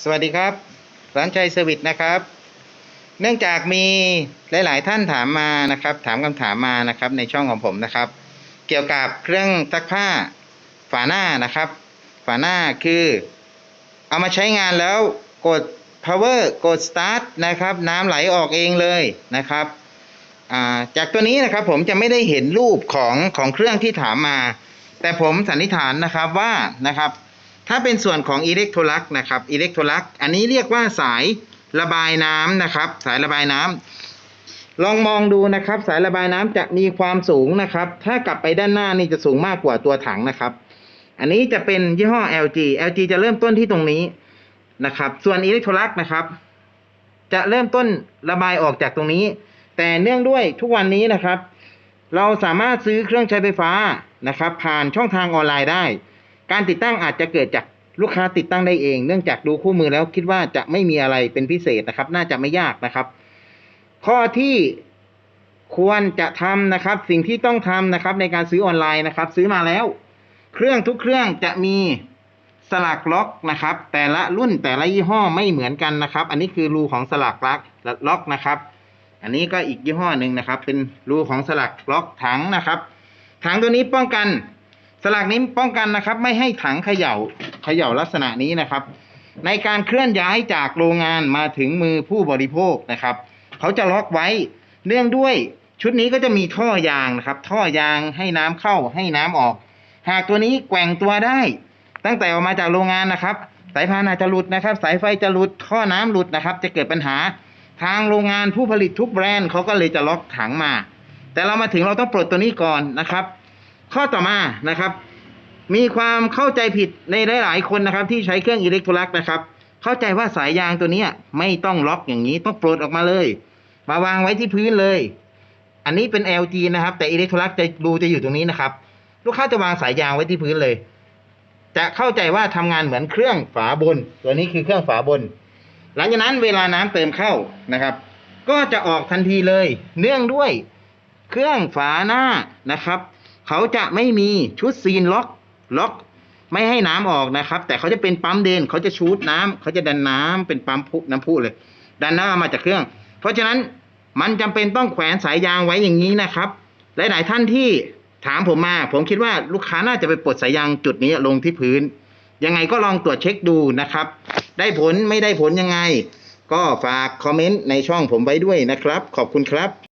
สวัสดีครับร้านชัยเซอร์วิสนะครับ เนื่องจากมีหลาย ๆ ท่านถามมานะครับ ถามคำถามมานะครับในช่องของผมนะครับ เกี่ยวกับเครื่องซักผ้าฝาหน้านะครับ ฝาหน้าคือ เอามาใช้งานแล้วกด power กด start นะครับ น้ำไหลออกเองเลยนะครับาจากตัวนี้นะครับผมจะไม่ได้เห็นรูปของของเครื่องที่ถามมา แต่ผมสันนิษฐานนะครับว่านะครับ ถ้าเป็นส่วนของอิเล็กโทรลักนะครับอิเล็กโทรลักอันนี้เรียกว่าสายระบายน้ำนะครับ สายระบายน้ำลองมองดูนะครับ สายระบายน้ำจะมีความสูงนะครับ ถ้ากลับไปด้านหน้านี่จะสูงมากกว่าตัวถังนะครับ อันนี้จะเป็นยี่ห้อ LG LG จะเริ่มต้นที่ตรงนี้นะครับ ส่วนอิเล็กโทรลักนะครับจะเริ่มต้นระบายออกจากตรงนี้ แต่เนื่องด้วยทุกวันนี้นะครับ เราสามารถซื้อเครื่องใช้ไฟฟ้านะครับ ผ่านช่องทางออนไลน์ได้ การติดตั้งอาจจะเกิดจากลูกค้าติดตั้งได้เอง เนื่องจากดูคู่มือแล้วคิดว่าจะไม่มีอะไรเป็นพิเศษนะครับ น่าจะไม่ยากนะครับ ข้อที่ควรจะทำนะครับ สิ่งที่ต้องทำนะครับ ในการซื้อออนไลน์นะครับ ซื้อมาแล้ว เครื่องทุกเครื่องจะมีสลักล็อกนะครับ แต่ละรุ่นแต่ละยี่ห้อไม่เหมือนกันนะครับ อันนี้คือรูของสลักล็อกล็อกนะครับ อันนี้ก็อีกยี่ห้อหนึ่งนะครับ เป็นรูของสลักล็อกถังนะครับถังตัวนี้ป้องกัน สลักนี้ป้องกันนะครับ ไม่ให้ถังเขย่าเขย่าลักษณะนี้นะครับ ในการเคลื่อนย้ายจากโรงงานมาถึงมือผู้บริโภคนะครับ เขาจะล็อกไว้เนื่องด้วยชุดนี้ก็จะมีท่อยางนะครับ ท่อยางให้น้ำเข้าให้น้ำออก หากตัวนี้แกว่งตัวได้ ตั้งแต่ออกมาจากโรงงานนะครับ สายพานอาจจะหลุดนะครับ สายไฟจะหลุดท่อน้ำหลุดนะครับ จะเกิดปัญหาทางโรงงานผู้ผลิตทุกแบรนด์เขาก็เลยจะล็อกถังมา แต่เรามาถึงเราต้องปลดตัวนี้ก่อนนะครับ ข้อต่อมานะครับ มีความเข้าใจผิดในหลาย ๆ คนนะครับ ที่ใช้เครื่องอิเล็กโทรลักนะครับ เข้าใจว่าสายยางตัวนี้ไม่ต้องล็อกอย่างนี้ต้องปลดออกมาเลย มาวางไว้ที่พื้นเลย อันนี้เป็น LG นะครับ แต่อิเล็กโทรลักจะรูจะอยู่ตรงนี้นะครับ ลูกค้าจะวางสายยางไว้ที่พื้นเลย จะเข้าใจว่าทำงานเหมือนเครื่องฝาบน ตัวนี้คือเครื่องฝาบน หลังจากนั้นเวลาน้ำเติมเข้านะครับ ก็จะออกทันทีเลย เนื่องด้วยเครื่องฝาหน้านะครับ เขาจะไม่มีชุดซีนล็อกล็อกไม่ให้น้ำออกนะครับ แต่เขาจะเป็นปั๊มเดินเขาจะชูดน้ำเขาจะดันน้ำเป็นปั๊มพุน้ำพุเลย ดันน้ำมาจากเครื่อง เพราะฉะนั้นมันจำเป็นต้องแขวนสายยางไว้อย่างนี้นะครับ หลาย ๆ ท่านที่ถามผมมา ผมคิดว่าลูกค้าน่าจะไปปลดสายยางจุดนี้ลงที่พื้น ยังไงก็ลองตรวจเช็คดูนะครับ ได้ผลไม่ได้ผลยังไง ก็ฝากคอมเมนต์ในช่องผมไว้ด้วยนะครับ ขอบคุณครับ